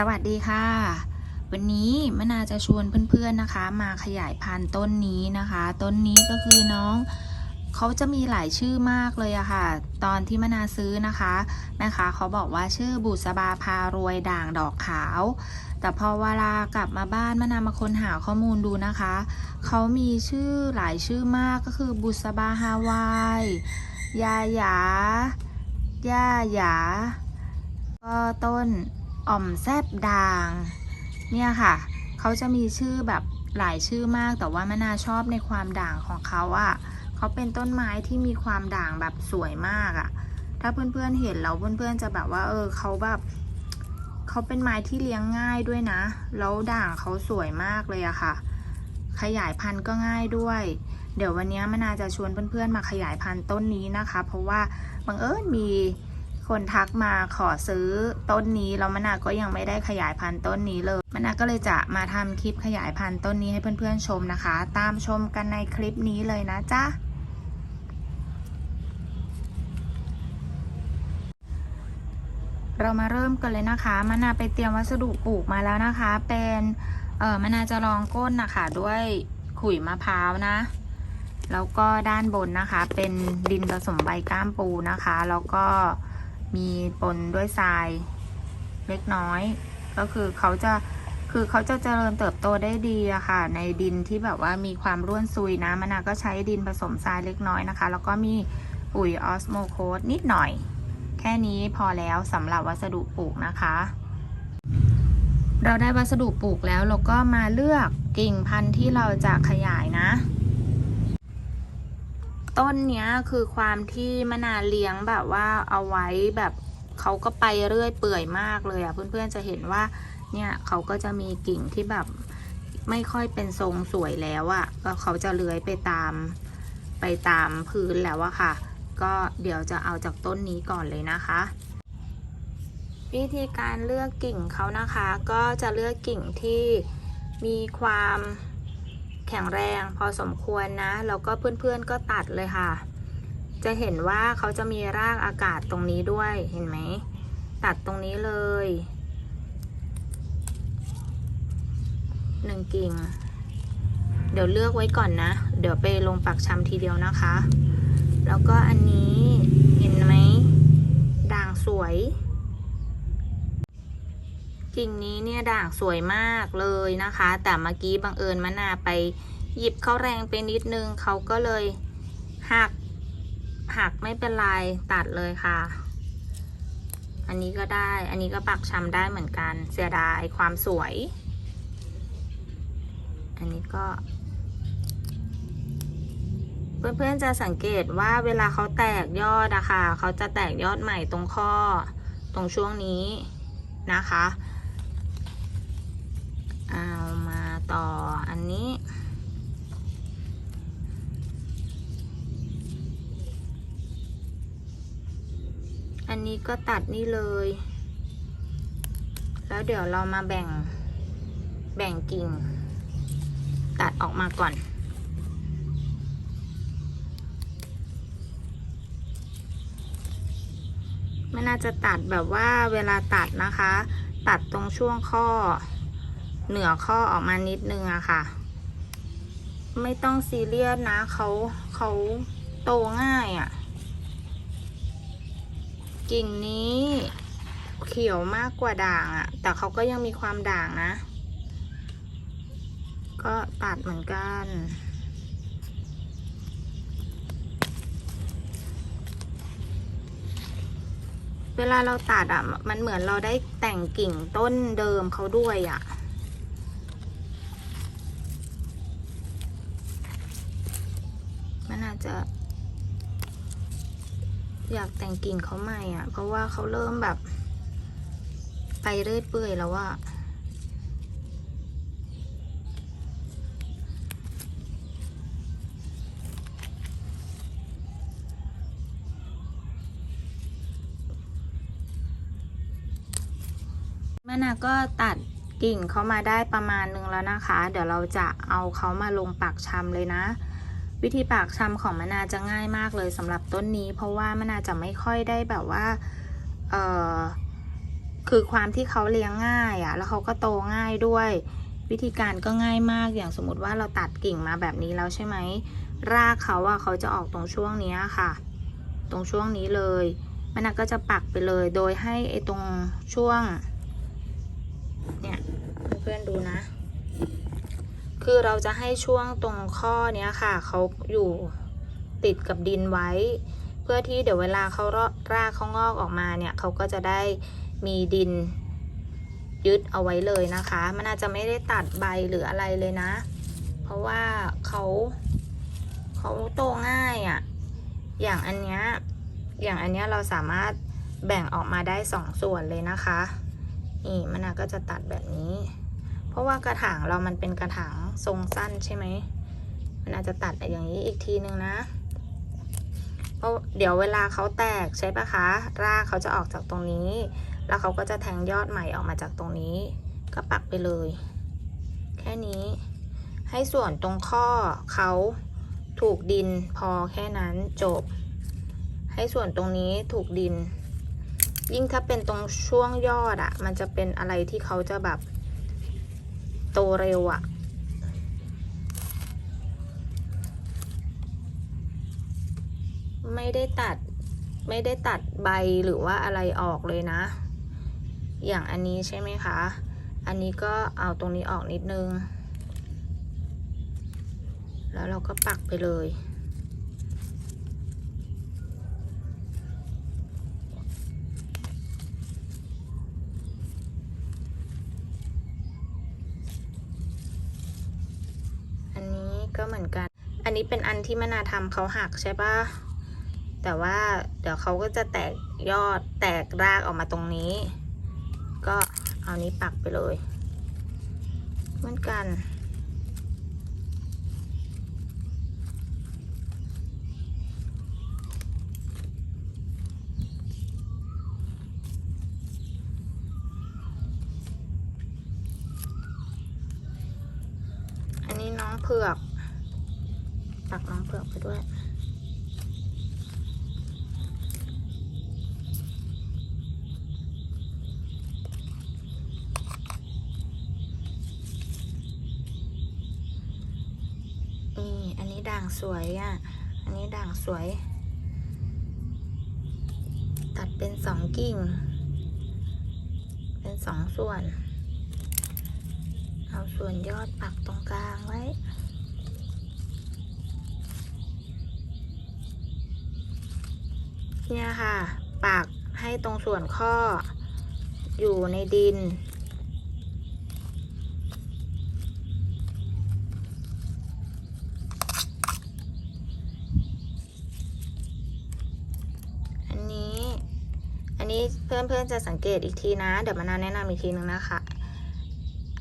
สวัสดีค่ะ วันนี้มะนาจะชวนเพื่อนๆนะคะ มาขยายพันธุ์ต้นนี้นะคะ ต้นนี้ก็คือน้องเขาจะมีหลายชื่อมากเลยอะค่ะ ตอนที่มะนาซื้อนะคะแม่ค้าเขาบอกว่าชื่อบุษบาพารวยด่างดอกขาว แต่พอเวลากลับมาบ้านมะนามาค้นหาข้อมูลดูนะคะเขามีชื่อหลายชื่อมากก็คือบุษบาฮาวายยาหยาย่าหยาก็ต้น อ่อมแซบด่าง เนี่ยค่ะ เขาจะมีชื่อแบบหลายชื่อมากแต่ว่ามะนาชอบในความด่างของเขาอะ่ะเขาเป็นต้นไม้ที่มีความด่างแบบสวยมากอะ่ะ ถ้าเพื่อนๆเห็นแล้วเพื่อนๆจะแบบว่า เออเขาแบบเขาเป็นไม้ที่เลี้ยงง่ายด้วยนะ แล้วด่างเขาสวยมากเลยอะค่ะ ขยายพันธุ์ก็ง่ายด้วย เดี๋ยววันนี้มะนาจะชวนเพื่อนๆมาขยายพันธุ์ต้นนี้นะคะ เพราะว่าบังเอิญมี คนทักมาขอซื้อต้นนี้แล้วมะนาวก็ยังไม่ได้ขยายพันธุ์ต้นนี้เลยมะนาวก็เลยจะมาทำคลิปขยายพันธุ์ต้นนี้ให้เพื่อนๆชมนะคะ ตามชมกันในคลิปนี้เลยนะจ๊ะเรามาเริ่มกันเลยนะคะมะนาวไปเตรียมวัสดุปลูกมาแล้วนะคะ เป็นเออมะนาวจะรองก้นนะคะด้วยขุยมะพร้าวนะแล้วก็ด้านบนนะคะ เป็นดินผสมใบก้ามปูนะคะ แล้วก็ มีปนด้วยทรายเล็กน้อย ก็คือเขาจะคือเขาจะเจริญเติบโตได้ดีอะค่ะ ในดินที่แบบว่ามีความร่วนซุยนะมะนาวก็ใช้ดินผสมทรายเล็กน้อยนะคะ แล้วก็มีปุ๋ยออสโมโคสนิดหน่อย แค่นี้พอแล้วสำหรับวัสดุปลูกนะคะ เราได้วัสดุปลูกแล้วเราก็มาเลือกกิ่งพันธุ์ที่เราจะขยายนะ ต้นเนี้ยคือความที่มะนาวเลี้ยงแบบว่าเอาไว้แบบเขาก็ไปเรื่อยเปื่อยมากเลยอะ่ะเพื่อนๆจะเห็นว่าเนี่ยเขาก็จะมีกิ่งที่แบบไม่ค่อยเป็นทรงสวยแล้วอะ่ะก็เขาจะเลื้อยไปตามไปตามพื้นแล้วอะค่ะ ก็เดี๋ยวจะเอาจากต้นนี้ก่อนเลยนะคะ วิธีการเลือกกิ่งเขานะคะ ก็จะเลือกกิ่งที่มีความ แข็งแรงพอสมควรนะ แล้วก็เพื่อนๆก็ตัดเลยค่ะ จะเห็นว่าเขาจะมีรากอากาศตรงนี้ด้วยเห็นไหม ตัดตรงนี้เลยหนึ่งกิ่ง เดี๋ยวเลือกไว้ก่อนนะ เดี๋ยวไปลงปักชำทีเดียวนะคะ แล้วก็อันนี้เห็นไหมด่างสวย กิ่งนี้เนี่ยด่างสวยมากเลยนะคะ แต่เมื่อกี้บังเอิญมะนาไปหยิบเขาแรงไปนิดนึงเขาก็เลยหักหักไม่เป็นไรตัดเลยค่ะ อันนี้ก็ได้ อันนี้ก็ปักชำได้เหมือนกัน เสียดายความสวย อันนี้ก็ เพื่อนๆจะสังเกตว่าเวลาเขาแตกยอดอะค่ะเขาจะแตกยอดใหม่ตรงข้อตรงช่วงนี้นะคะ เอามาต่ออันนี้ อั นนี้ก็ตัดนี่เลย แล้วเดี๋ยวเรามาแบ่ง แบ่งกิ่ง ตัดออกมาก่อน ไม่น่าจะตัดแบบว่าเวลาตัดนะคะ ตัดตรงช่วงข้อ เหนือข้อออกมานิดนึงอะค่ะ ไม่ต้องซีเรียสนะเขาเขาโตง่ายอะ กิ่งนี้เขียวมากกว่าด่างอะแต่เขาก็ยังมีความด่างนะ ก็ตัดเหมือนกัน เวลาเราตัดอะ มันเหมือนเราได้แต่งกิ่งต้นเดิมเขาด้วยอะมันอาจจะ อยากแต่งกิ่งเขาใหม่อะ เพราะว่าเขาเริ่มแบบ ไปเรื่อยเปื่อยแล้วอะแม่นาก็ตัดกิ่งเขามาได้ประมาณนึงแล้วนะคะ เดี๋ยวเราจะเอาเขามาลงปากชำเลยนะ วิธีปากชำของมะนาจะง่ายมากเลยสำหรับต้นนี้ เพราะว่ามะนาจะไม่ค่อยได้แบบว่าเออคือความที่เขาเลี้ยงง่ายอะ่ะ แล้วเขาก็โตง่ายด้วย วิธีการก็ง่ายมากอย่างสมมติว่าเราตัดกิ่งมาแบบนี้แล้วใช่ไหมรากเขาอะเขาจะออกตรงช่วงนี้ค่ะ ตรงช่วงนี้เลยมันนะก็จะปักไปเลย โดยให้ไอ้ตรงช่วง เนี่ยเพื่อนๆดูนะ คือเราจะให้ช่วงตรงข้อเนี้ยค่ะเขาอยู่ติดกับดินไว้ เพื่อที่เดี๋ยวเวลาเขารากเขางอกออกมาเนี่ยเขาก็จะได้มีดินยึดเอาไว้เลยนะคะ มันอาจจะไม่ได้ตัดใบหรืออะไรเลยนะ เพราะว่าเขาเขาโตง่ายอะ่ะ อย่างอันเนี้ย อย่างอันเนี้ยเราสามารถแบ่งออกมาได้สองส่วนเลยนะคะ นี่มันนาก็จะตัดแบบนี้ เพราะว่ากระถางเรามันเป็นกระถาง ทรงสั้นใช่ไหมมันอาจจะตัดอย่างนี้อีกทีนึงนะ เพราะเดี๋ยวเวลาเขาแตกใช่ปะคะรากเขาจะออกจากตรงนี้ แล้วเขาก็จะแทงยอดใหม่ออกมาจากตรงนี้ ก็ปักไปเลย แค่นี้ ให้ส่วนตรงข้อเขาถูกดินพอแค่นั้นจบ ให้ส่วนตรงนี้ถูกดิน ยิ่งถ้าเป็นตรงช่วงยอดอะมันจะเป็นอะไรที่เขาจะแบบโตเร็วอะ ไม่ได้ตัดไม่ได้ตัดใบหรือว่าอะไรออกเลยนะ อย่างอันนี้ใช่ไหมคะ อันนี้ก็เอาตรงนี้ออกนิดนึง แล้วเราก็ปักไปเลย อันนี้ก็เหมือนกัน อันนี้เป็นอันที่มนาทำเขาหักใช่ปะ แต่ว่าเดี๋ยวเขาก็จะแตกยอดแตกรากออกมาตรงนี้ ก็เอานี้ปักไปเลย เหมือนกัน อันนี้น้องเผือก ตักน้องเผือกไปด้วย นี่ อันนี้ ด่างสวยอะ อันนี้ด่างสวย ตัดเป็นสองกิ่ง เป็นสองส่วน เอาส่วนยอดปักตรงกลางไว้เนี่ยค่ะ ปักให้ตรงส่วนข้อ อยู่ในดิน อันนี้ อั นี้เพื่อนๆจะสังเกตอีกทีนะ เดี๋ยวมานาแนะนำอีกทีนึงนะคะ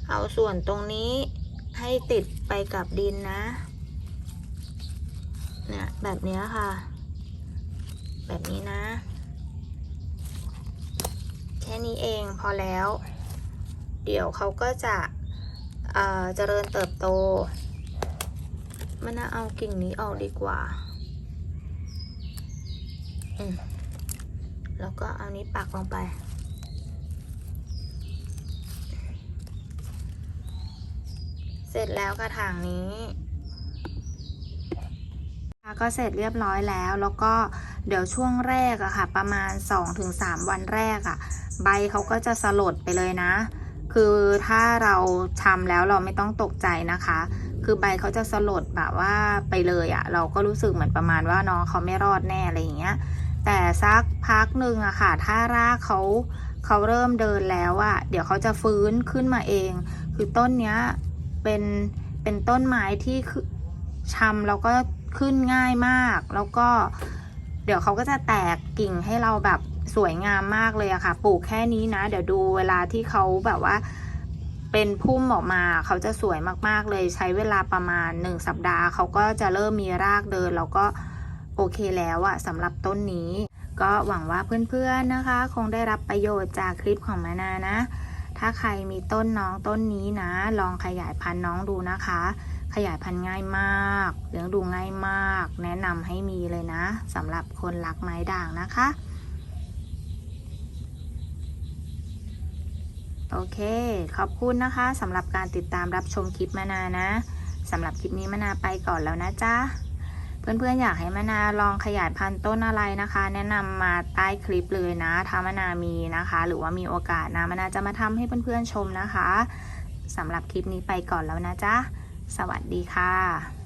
เอาส่วนตรงนี้ให้ติดไปกับดินนะ เนี่ยแบบนี้ค่ะ แบบนี้นะ แค่นี้เองพอแล้ว เดี๋ยวเขาก็จะเเจริญเติบโต มันน่าเอากิ่งนี้ออกดีกว่า อืม แล้วก็เอานี้ปักลงไป เสร็จแล้วกระถางนี้ก็เสร็จเรียบร้อยแล้ว แล้วก็เดี๋ยวช่วงแรกอะค่ะ ประมาณ 2-3 วันแรกอะใบเขาก็จะสลดไปเลยนะ คือถ้าเราทำแล้วเราไม่ต้องตกใจนะคะ คือใบเขาจะสลดแบบว่าไปเลยอะเราก็รู้สึกเหมือนประมาณว่าน้องเขาไม่รอดแน่อะไรอย่างเงี้ย แต่สักพักหนึ่งอะค่ะ ถ้ารากเขาเขาเริ่มเดินแล้วอะเดี๋ยวเขาจะฟื้นขึ้นมาเอง คือต้นเนี้ยเป็นเป็นต้นไม้ที่คือชำแล้วก็ขึ้นง่ายมาก แล้วก็เดี๋ยวเขาก็จะแตกกิ่งให้เราแบบสวยงามมากเลยอะค่ะ ปลูกแค่นี้นะ เดี๋ยวดูเวลาที่เขาแบบว่าเป็นพุ่มออกมาเขาจะสวยมากๆเลยใช้เวลาประมาณ 1 สัปดาห์เขาก็จะเริ่มมีรากเดินแล้วก็ โอเคแล้วอะสำหรับต้นนี้ ก็หวังว่าเพื่อนๆนะคะ คงได้รับประโยชน์จากคลิปของมานานะ ถ้าใครมีต้นน้องต้นนี้นะ ลองขยายพันธุ์น้องดูนะคะ ขยายพันธุ์ง่ายมากเลี้ยงดูง่ายมาก แนะนำให้มีเลยนะสำหรับคนรักไม้ด่างนะคะ โอเค ขอบคุณนะคะสำหรับการติดตามรับชมคลิปมานานะสำหรับคลิปนี้มานาไปก่อนแล้วนะจ๊ะ เพื่อนๆอยากให้มานาลองขยายพันธุ์ต้นอะไรนะคะ แนะนำมาใต้คลิปเลยนะถ้ามานามีนะคะ หรือว่ามีโอกาสนะมานาจะมาทำให้เพื่อนๆชมนะคะสำหรับคลิปนี้ไปก่อนแล้วนะจ๊ะสวัสดีค่ะ